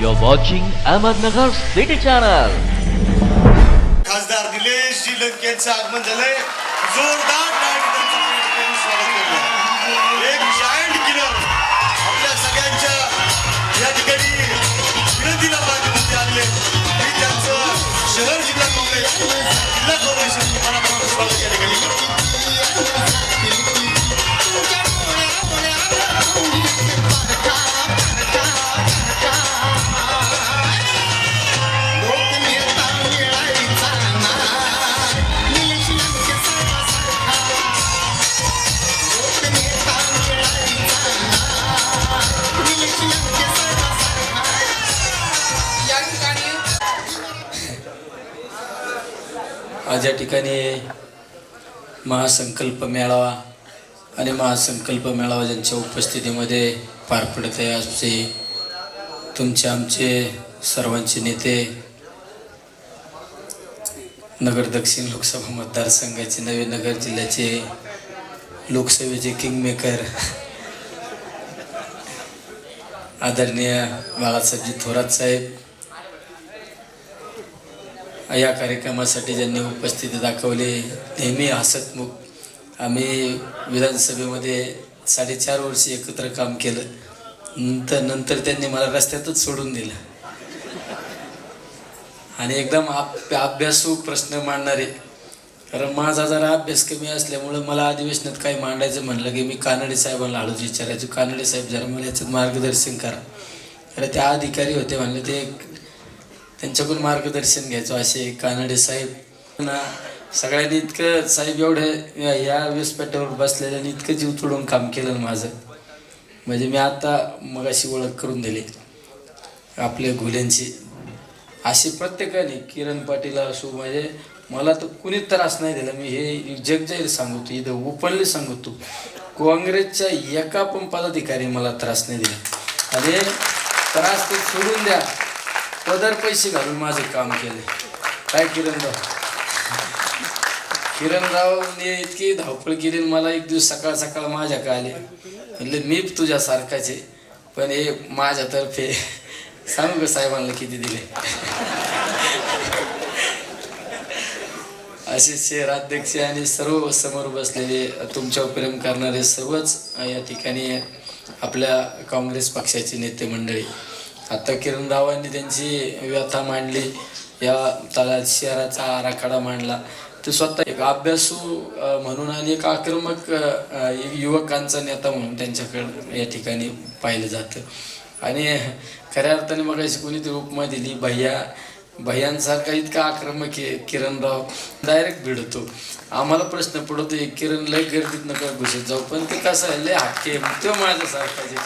You're watching Ahmednagar City Channel. खासदार निलेश जी लंकेचं आगमन झालंय. जोरदार एक जायंट किलर आपल्या सगळ्यांच्या या ठिकाणी विनंतीला माध्यमामध्ये आले मी त्यांचं शहर जिल्हा काँग्रेस जिल्हा काँग्रेस मनापासून स्वागत केलं आज या ठिकाणी महासंकल्प मेळावा आणि महासंकल्प मेळावा ज्यांच्या उपस्थितीमध्ये पार पडत आहे आमचे तुमचे आमचे सर्वांचे नेते नगर दक्षिण लोकसभा मतदारसंघाचे नवे नगर जिल्ह्याचे लोकसभेचे किंगमेकर आदरणीय बाळासाहेबजी थोरात साहेब या कार्यक्रमासाठी ज्यांनी उपस्थिती दाखवली नेहमी हसतमुख. आम्ही विधानसभेमध्ये साडेचार वर्ष एकत्र काम केलं. नंतर नंतर त्यांनी मला रस्त्यातच सोडून दिलं. आणि एकदम आप अभ्यासू प्रश्न मांडणारे. कारण माझा जरा अभ्यास कमी असल्यामुळं मला अधिवेशनात काही मांडायचं म्हणलं की मी कानडे साहेबांना हळूच विचारायचो. कानडे साहेब जरा मला याच्यात मार्गदर्शन करा. तर त्या अधिकारी होते म्हणले ते त्यांच्याकडून मार्गदर्शन घ्यायचो असे कानडे साहेब. ना सगळ्यांनी इतकं साहेब एवढे या- या व्यासपीठावर बसलेल्याने इतकं जीव तोडून काम केलं माझं. म्हणजे मी आता मगाशी ओळख करून दिली. आपल्या घुल्यांची. अशी प्रत्येकाने किरण पाटील असो म्हणजे मला तर कुणीच त्रास नाही दिला. मी हे जग जाहीर सांगतो इथं ओपनली सांगतो. काँग्रेसच्या एका पण पदाधिकारी मला त्रास नाही दिला. आणि त्रास ते सोडून द्या. पदर पैसे घालून माझे काम केले काय किरणराव? किरणरावने इतकी धावपळ केली मला एक दिवस सकाळ सकाळ माझ्याकडे आले म्हणले मी तुझ्यासारखाच आहे पण हे माझ्यातर्फे सांगू का साहेबांना किती दिले? असे शहराध्यक्ष आणि सर्व समोर बसलेले तुमच्यावर प्रेम करणारे सर्वच या ठिकाणी आपल्या काँग्रेस पक्षाचे नेते मंडळी. आता किरण रावांनी त्यांची व्यथा मांडली. या तला शहराचा आराखडा मांडला. ते स्वतः एक अभ्यासू म्हणून आणि एक आक्रमक युवकांचा नेता म्हणून त्यांच्याकडे या ठिकाणी पाहिलं जातं. आणि खऱ्या अर्थाने मगाशी कोणीतरी उपमा दिली भैया भैयांसारखा इतका आक्रमक आहे किरणराव डायरेक्ट भिडतो. आम्हाला प्रश्न पडतो एक किरण लय गर्दीत नका घुसत जाऊ पण ते कसं आहे लय हटके तो माझ्यासारखा जे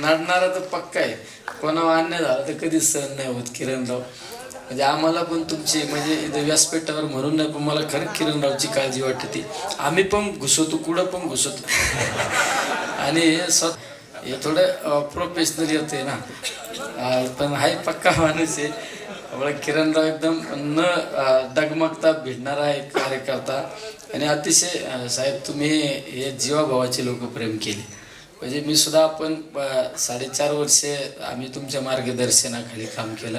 नडणारा तर पक्का आहे. कोणावर अन्याय झाला तर कधीच सहन नाही होत किरणराव. म्हणजे आम्हाला पण तुमची म्हणजे इथं व्यासपीठावर म्हणून नाही पण मला खरं किरणरावची काळजी वाटते. आम्ही पण घुसवतो कुठं पण घुसवतो. आणि हे हे थोडं प्रोफेशनल येते ना. पण हाय पक्का माणूस आहे. आपला किरणराव एकदम न डगमगता भिडणारा एक कार्यकर्ता. आणि अतिशय साहेब तुम्ही हे जीवाभावाचे लोक प्रेम केले. म्हणजे मी सुद्धा आपण साडेचार वर्षे आम्ही तुमच्या मार्गदर्शनाखाली काम केलं.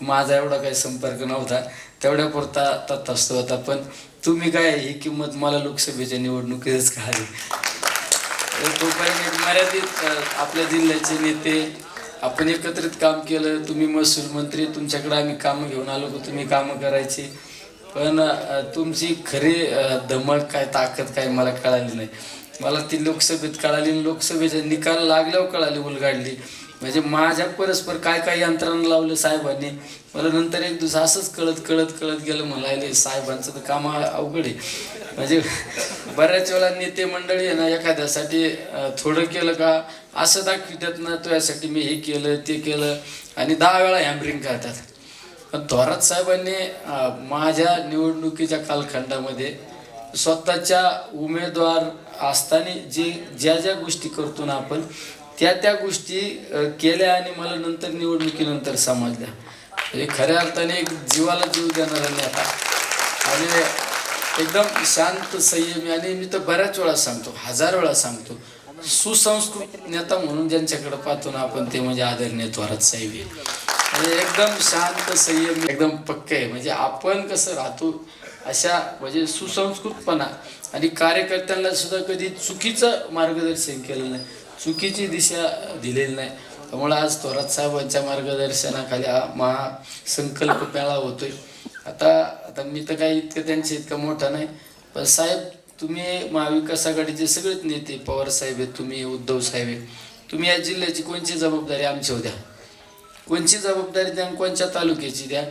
माझा एवढा काही संपर्क नव्हता. तेवढ्या पुरता तथास्थ होता. पण तुम्ही काय ही किंमत मला लोकसभेच्या निवडणुकीतच कळाली. तोपर्यंत मर्यादित आपल्या जिल्ह्याचे नेते आपण एकत्रित काम केलं. तुम्ही महसूल मंत्री तुमच्याकडे आम्ही कामं घेऊन आलो की तुम्ही कामं करायची. पण तुमची खरी दमट धमक काय ताकद काय मला कळाली नाही. मला ती लोकसभेत कळाली आणि लोकसभेच्या निकाल लागल्यावर कळाली उलगाडली. म्हणजे माझ्या परस्पर काय काय यंत्रणा लावलं साहेबांनी मला नंतर एक दिवस असंच कळत कळत कळत गेलं मला साहेबांचं तर काम अवघड आहे. म्हणजे बऱ्याच वेळा नेते मंडळी आहे ना एखाद्यासाठी थोडं केलं का असं दाखवितात ना तो यासाठी मी हे केलं ते केलं आणि दहा वेळा हॅम्बरिंग करतात. पण थोरात साहेबांनी माझ्या निवडणुकीच्या कालखंडामध्ये स्वतःच्या उमेदवार असताना जे ज्या ज्या गोष्टी करतो ना आपण त्या त्या गोष्टी केल्या आणि मला नंतर निवडणुकीनंतर समजल्या. म्हणजे खऱ्या अर्थाने एक जीवाला जीव देणारा नेता. आणि एकदम शांत संयमी आणि मी तर बऱ्याच वेळा सांगतो हजार वेळा सांगतो सुसंस्कृत नेता म्हणून ज्यांच्याकडे पाहतो ना आपण ते म्हणजे आदरणीय थोरात साहेब आहे. म्हणजे एकदम शांत संयम एकदम पक्के. आहे म्हणजे आपण कसं राहतो अशा म्हणजे सुसंस्कृतपणा. आणि कार्यकर्त्यांना सुद्धा कधी चुकीचं मार्गदर्शन केलं नाही. चुकीची दिशा दिलेली नाही. त्यामुळे आज थोरात साहेबांच्या मार्गदर्शनाखाली हा महासंकल्प मेळा होतोय. आता आता मी तर काही इतकं त्यांच्या इतकं मोठा नाही. पण साहेब तुम्ही महाविकास आघाडीचे सगळेच नेते पवार साहेब आहेत तुम्ही उद्धव साहेब आहेत. तुम्ही या जिल्ह्याची कोणची जबाबदारी आमच्या द्या. कोणची जबाबदारी द्या आणि कोणत्या तालुक्याची द्या.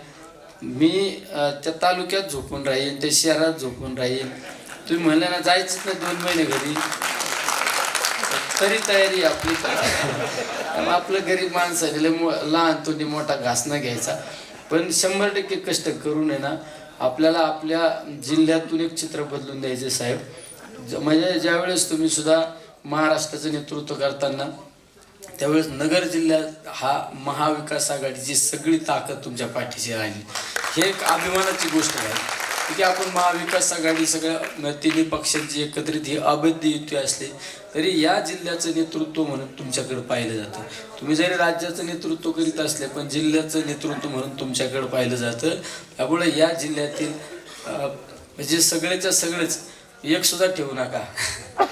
मी त्या तालुक्यात झोपून राहीन त्या शहरात झोपून राहीन. तुम्ही म्हणलं ना जायचंच ना दोन महिने घरी. तरी तयारी आपली. त्यामुळे आपलं गरीब माणसाने लहान तो मोठा घास घ्यायचा. पण शंभर टक्के कष्ट करून आहे ना आपल्याला आपल्या जिल्ह्यातून एक चित्र बदलून द्यायचे साहेब. ज- म्हणजे ज्यावेळेस तुम्ही सुद्धा महाराष्ट्राचं नेतृत्व करताना त्यावेळेस नगर जिल्ह्यात हा महाविकास आघाडीची सगळी ताकद तुमच्या पाठीशी राहिली. हे एक अभिमानाची गोष्ट आहे. की आपण महाविकास आघाडी सगळ्या तिन्ही पक्षांची एकत्रित ही अबद्ध युती असली तरी या जिल्ह्याचं नेतृत्व म्हणून तुमच्याकडे पाहिलं जातं. तुम्ही जरी राज्याचं नेतृत्व करीत असले पण जिल्ह्याचं नेतृत्व म्हणून तुमच्याकडे पाहिलं जातं. त्यामुळे या जिल्ह्यातील म्हणजे सगळेच्या सगळेच एकसुद्धा ठेवू नका.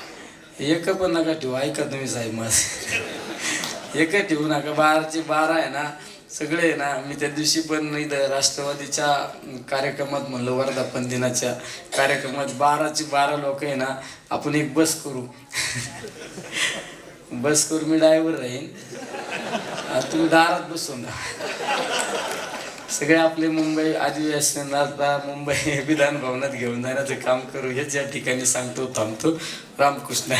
एक पण नका ठेवू. ऐका तुम्ही साहेब माझं. एक ठेवू नका. बाराचे बारा आहे ना सगळे आहे ना. मी त्या दिवशी पण इथं राष्ट्रवादीच्या कार्यक्रमात म्हणलं वर्धापन दिनाच्या कार्यक्रमात बाराची बारा लोक आहे ना आपण एक बस करू. बस करू मी ड्रायव्हर राहीन. तुम्ही दारात बसून जा सगळे आपले मुंबई अधिवेशनाला मुंबई विधान भवनात घेऊन जाण्याचं काम करू. हेच या ठिकाणी सांगतो थांबतो. रामकृष्ण.